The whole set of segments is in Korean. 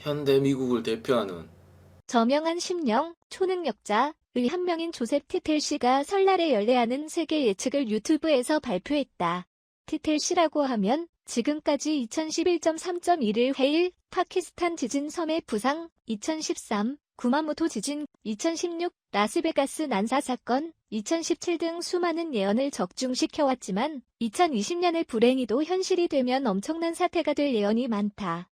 현대 미국을 대표하는 저명한 심령, 초능력자 의 한 명인 조셉 티텔 씨가 설날에 열례하는 세계 예측을 유튜브에서 발표했다. 티텔 씨라고 하면 지금까지 2011.3.1일 해일, 파키스탄 지진 섬의 부상, 2013, 구마모토 지진, 2016, 라스베가스 난사 사건, 2017 등 수많은 예언을 적중시켜왔지만 2020년의 불행히도 현실이 되면 엄청난 사태가 될 예언이 많다.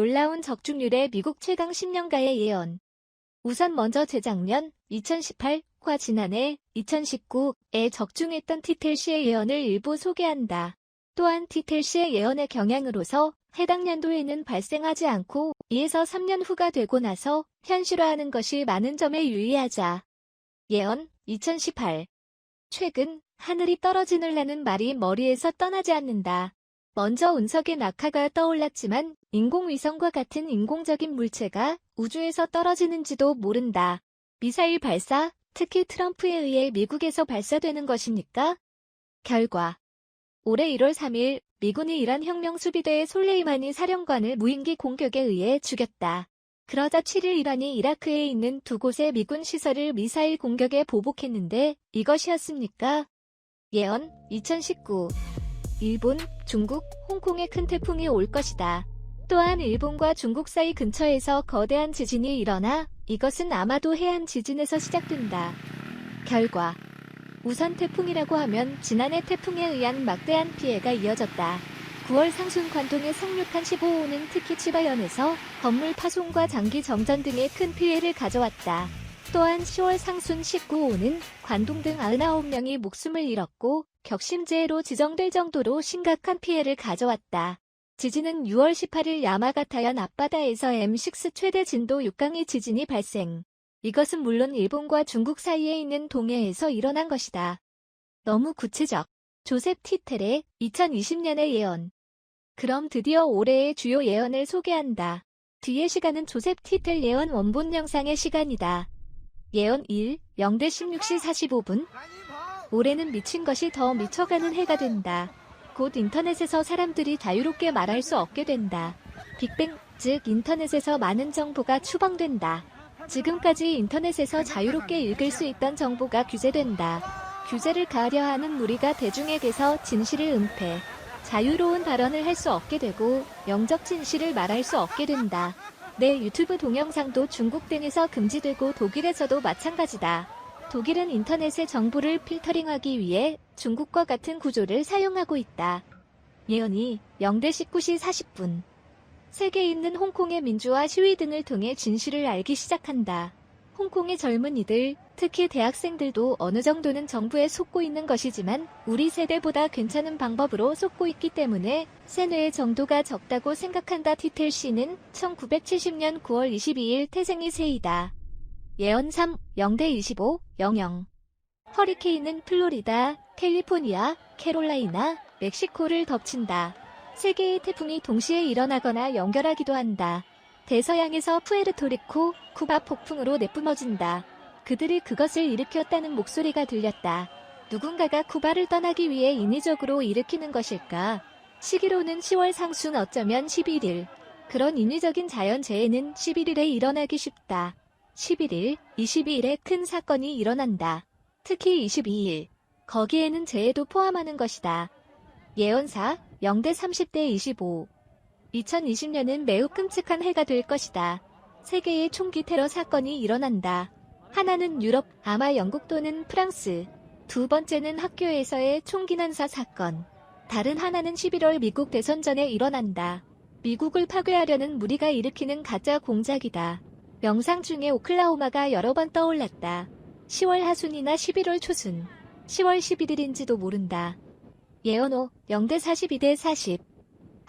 놀라운 적중률의 미국 최강 10년가의 예언. 우선 먼저 재작년 2018과 지난해 2019에 적중했던 티텔 씨의 예언을 일부 소개한다. 또한 티텔 씨의 예언의 경향으로서 해당 연도에는 발생하지 않고 2에서 3년 후가 되고 나서 현실화하는 것이 많은 점에 유의하자. 예언 2018 최근 하늘이 떨어지늘라는 말이 머리에서 떠나지 않는다. 먼저 운석의 낙하가 떠올랐지만 인공위성과 같은 인공적인 물체가 우주에서 떨어지는지도 모른다. 미사일 발사, 특히 트럼프에 의해 미국에서 발사되는 것이니까? 결과 올해 1월 3일 미군이 이란 혁명 수비대의 솔레이마니 사령관을 무인기 공격에 의해 죽였다. 그러자 7일 이란이 이라크에 있는 두 곳의 미군 시설을 미사일 공격에 보복했는데 이것이었습니까? 예언 2019 일본, 중국, 홍콩에 큰 태풍이 올 것이다. 또한 일본과 중국 사이 근처에서 거대한 지진이 일어나 이것은 아마도 해안 지진에서 시작된다. 결과 우선 태풍이라고 하면 지난해 태풍에 의한 막대한 피해가 이어졌다. 9월 상순 관동에 상륙한 15호는 특히 치바현에서 건물 파손과 장기 정전 등의 큰 피해를 가져왔다. 또한 10월 상순 19호는 관동 등 99명이 목숨을 잃었고 격심재해로 지정될 정도로 심각한 피해를 가져왔다. 지진은 6월 18일 야마가타현 앞바다에서 M6 최대 진도 6강의 지진이 발생. 이것은 물론 일본과 중국 사이에 있는 동해에서 일어난 것이다. 너무 구체적. 조셉 티텔의 2020년의 예언. 그럼 드디어 올해의 주요 예언을 소개한다. 뒤의 시간은 조셉 티텔 예언 원본 영상의 시간이다. 예언 1, 0대 16시 45분. 올해는 미친 것이 더 미쳐가는 해가 된다. 곧 인터넷에서 사람들이 자유롭게 말할 수 없게 된다. 빅뱅, 즉 인터넷에서 많은 정보가 추방된다. 지금까지 인터넷에서 자유롭게 읽을 수 있던 정보가 규제된다. 규제를 가하려 하는 무리가 대중에게서 진실을 은폐, 자유로운 발언을 할 수 없게 되고 영적 진실을 말할 수 없게 된다. 내 유튜브 동영상도 중국 등에서 금지되고 독일에서도 마찬가지다. 독일은 인터넷의 정보를 필터링하기 위해 중국과 같은 구조를 사용하고 있다. 예언이 0대 19시 40분. 세계에 있는 홍콩의 민주화 시위 등을 통해 진실을 알기 시작한다. 홍콩의 젊은이들, 특히 대학생들도 어느 정도는 정부에 속고 있는 것이지만 우리 세대보다 괜찮은 방법으로 속고 있기 때문에 세뇌의 정도가 적다고 생각한다. 티텔 씨는 1970년 9월 22일 태생이 세이다. 예언 3, 0대 25, 00. 허리케인은 플로리다, 캘리포니아, 캐롤라이나, 멕시코를 덮친다. 세 개의 태풍이 동시에 일어나거나 연결하기도 한다. 대서양에서 푸에르토리코, 쿠바 폭풍으로 내뿜어진다. 그들이 그것을 일으켰다는 목소리가 들렸다. 누군가가 쿠바를 떠나기 위해 인위적으로 일으키는 것일까? 시기로는 10월 상순 어쩌면 11일. 그런 인위적인 자연재해는 11일에 일어나기 쉽다. 11일, 22일에 큰 사건이 일어난다. 특히 22일. 거기에는 재해도 포함하는 것이다. 예언사 0대 30대 25. 2020년은 매우 끔찍한 해가 될 것이다. 세계의 총기 테러 사건이 일어난다. 하나는 유럽, 아마 영국 또는 프랑스. 두 번째는 학교에서의 총기 난사 사건. 다른 하나는 11월 미국 대선 전에 일어난다. 미국을 파괴하려는 무리가 일으키는 가짜 공작이다. 명상 중에 오클라호마가 여러 번 떠올랐다. 10월 하순이나 11월 초순. 10월 11일인지도 모른다. 예언호 0대 42대 40.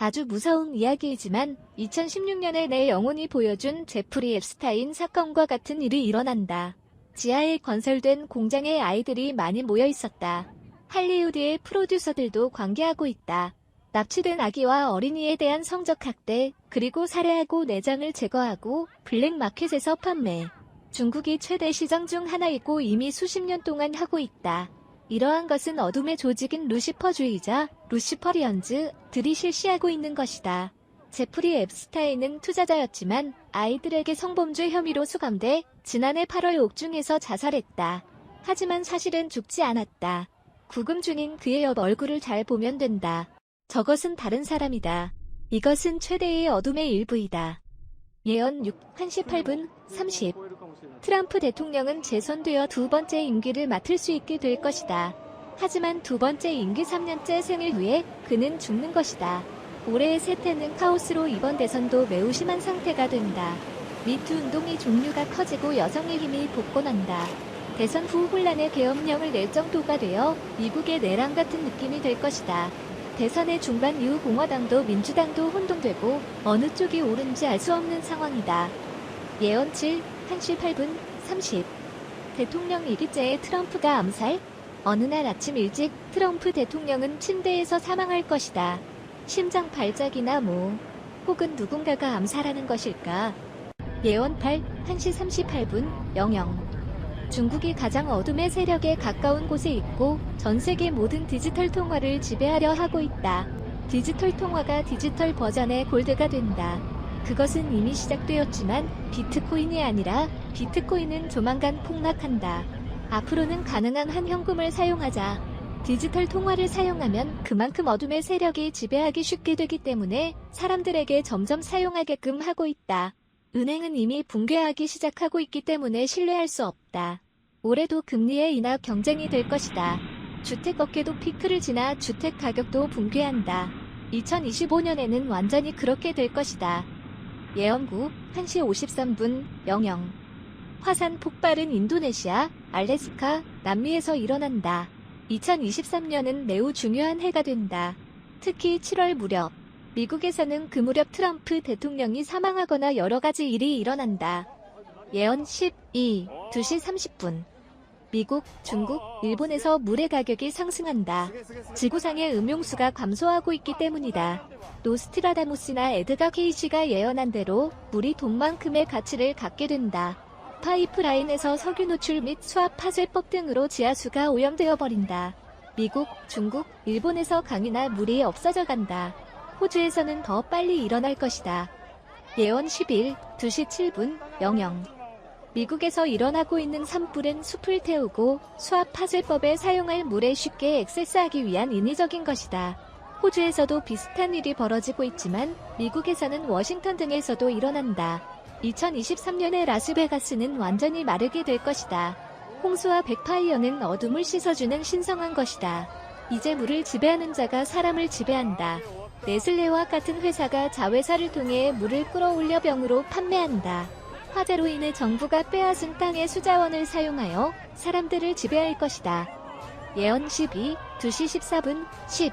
아주 무서운 이야기이지만 2016년에 내 영혼이 보여준 제프리 앱스타인 사건과 같은 일이 일어난다. 지하에 건설된 공장에 아이들이 많이 모여 있었다. 할리우드의 프로듀서들도 관계하고 있다. 납치된 아기와 어린이에 대한 성적 학대, 그리고 살해하고 내장을 제거하고 블랙마켓에서 판매. 중국이 최대 시장 중 하나이고 이미 수십 년 동안 하고 있다. 이러한 것은 어둠의 조직인 루시퍼주의자, 루시퍼리언즈 들이 실시하고 있는 것이다. 제프리 앱스타인은 투자자였지만 아이들에게 성범죄 혐의로 수감돼 지난해 8월 옥중에서 자살했다. 하지만 사실은 죽지 않았다. 구금 중인 그의 옆 얼굴을 잘 보면 된다. 저것은 다른 사람이다. 이것은 최대의 어둠의 일부이다. 예언 6, 1시 8분 30. 트럼프 대통령은 재선되어 두 번째 임기를 맡을 수 있게 될 것이다. 하지만 두 번째 임기 3년째 생을 후에 그는 죽는 것이다. 올해의 세태는 카오스로 이번 대선도 매우 심한 상태가 된다. 미투 운동이 종류가 커지고 여성의 힘이 복권한다. 대선 후 혼란의 계엄령을 낼 정도가 되어 미국의 내란 같은 느낌이 될 것이다. 대선의 중반 이후 공화당도 민주당도 혼동되고 어느 쪽이 옳은지 알 수 없는 상황이다. 예언 7, 1시 8분 30. 대통령 일기째에 트럼프가 암살? 어느 날 아침 일찍 트럼프 대통령은 침대에서 사망할 것이다. 심장 발작이나 뭐, 혹은 누군가가 암살하는 것일까? 예언 8, 1시 38분 00. 중국이 가장 어둠의 세력에 가까운 곳에 있고 전 세계 모든 디지털 통화를 지배하려 하고 있다. 디지털 통화가 디지털 버전의 골드가 된다. 그것은 이미 시작되었지만 비트코인이 아니라 비트코인은 조만간 폭락한다. 앞으로는 가능한 한 현금을 사용하자. 디지털 통화를 사용하면 그만큼 어둠의 세력이 지배하기 쉽게 되기 때문에 사람들에게 점점 사용하게끔 하고 있다. 은행은 이미 붕괴하기 시작하고 있기 때문에 신뢰할 수 없다. 올해도 금리의 인하 경쟁이 될 것이다. 주택 업계도 피크를 지나 주택 가격도 붕괴한다. 2025년에는 완전히 그렇게 될 것이다. 예언구 1시 53분 00 화산 폭발은 인도네시아, 알래스카, 남미에서 일어난다. 2023년은 매우 중요한 해가 된다. 특히 7월 무렵 미국에서는 그 무렵 트럼프 대통령이 사망하거나 여러 가지 일이 일어난다. 예언 12, 2시 30분. 미국, 중국, 일본에서 물의 가격이 상승한다. 지구상의 음용수가 감소하고 있기 때문이다. 노스트라다무스나 에드가 케이시가 예언한 대로 물이 돈만큼의 가치를 갖게 된다. 파이프라인에서 석유 노출 및 수압 파쇄법 등으로 지하수가 오염되어 버린다. 미국, 중국, 일본에서 강이나 물이 없어져 간다. 호주에서는 더 빨리 일어날 것이다. 예언 11, 2시 7분, 00. 미국에서 일어나고 있는 산불은 숲을 태우고 수압 파쇄법에 사용할 물에 쉽게 액세스하기 위한 인위적인 것이다. 호주에서도 비슷한 일이 벌어지고 있지만 미국에서는 워싱턴 등에서도 일어난다. 2023년에 라스베가스는 완전히 마르게 될 것이다. 홍수와 백파이어는 어둠을 씻어주는 신성한 것이다. 이제 물을 지배하는 자가 사람을 지배한다. 네슬레와 같은 회사가 자회사를 통해 물을 끌어올려 병으로 판매한다. 화재로 인해 정부가 빼앗은 땅의 수자원을 사용하여 사람들을 지배할 것이다. 예언 12, 2시 14분 10.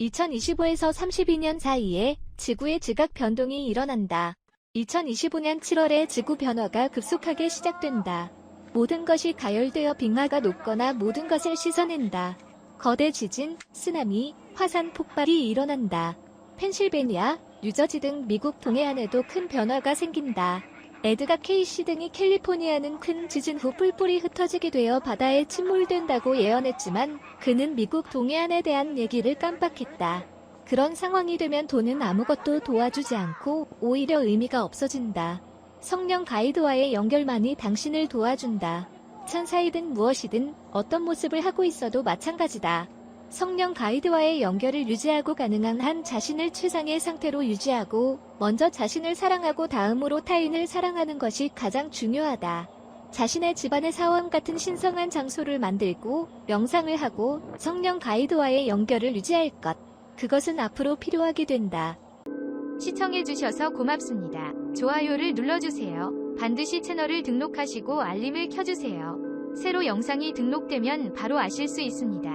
2025에서 32년 사이에 지구의 지각 변동이 일어난다. 2025년 7월에 지구 변화가 급속하게 시작된다. 모든 것이 가열되어 빙하가 녹거나 모든 것을 씻어낸다. 거대 지진, 쓰나미, 화산 폭발이 일어난다. 펜실베니아, 뉴저지 등 미국 동해안에도 큰 변화가 생긴다. 에드가 케이시 등이 캘리포니아는 큰 지진 후 뿔뿔이 흩어지게 되어 바다에 침몰된다고 예언했지만 그는 미국 동해안에 대한 얘기를 깜빡했다. 그런 상황이 되면 돈은 아무것도 도와주지 않고 오히려 의미가 없어진다. 성령 가이드와의 연결만이 당신을 도와준다. 천사이든 무엇이든 어떤 모습을 하고 있어도 마찬가지다. 성령 가이드와의 연결을 유지하고 가능한 한 자신을 최상의 상태로 유지하고 먼저 자신을 사랑하고 다음으로 타인을 사랑하는 것이 가장 중요하다. 자신의 집안의 사원 같은 신성한 장소를 만들고 명상을 하고 성령 가이드와의 연결을 유지할 것. 그것은 앞으로 필요하게 된다. 시청해주셔서 고맙습니다. 좋아요를 눌러주세요. 반드시 채널을 등록하시고 알림을 켜주세요. 새로 영상이 등록되면 바로 아실 수 있습니다.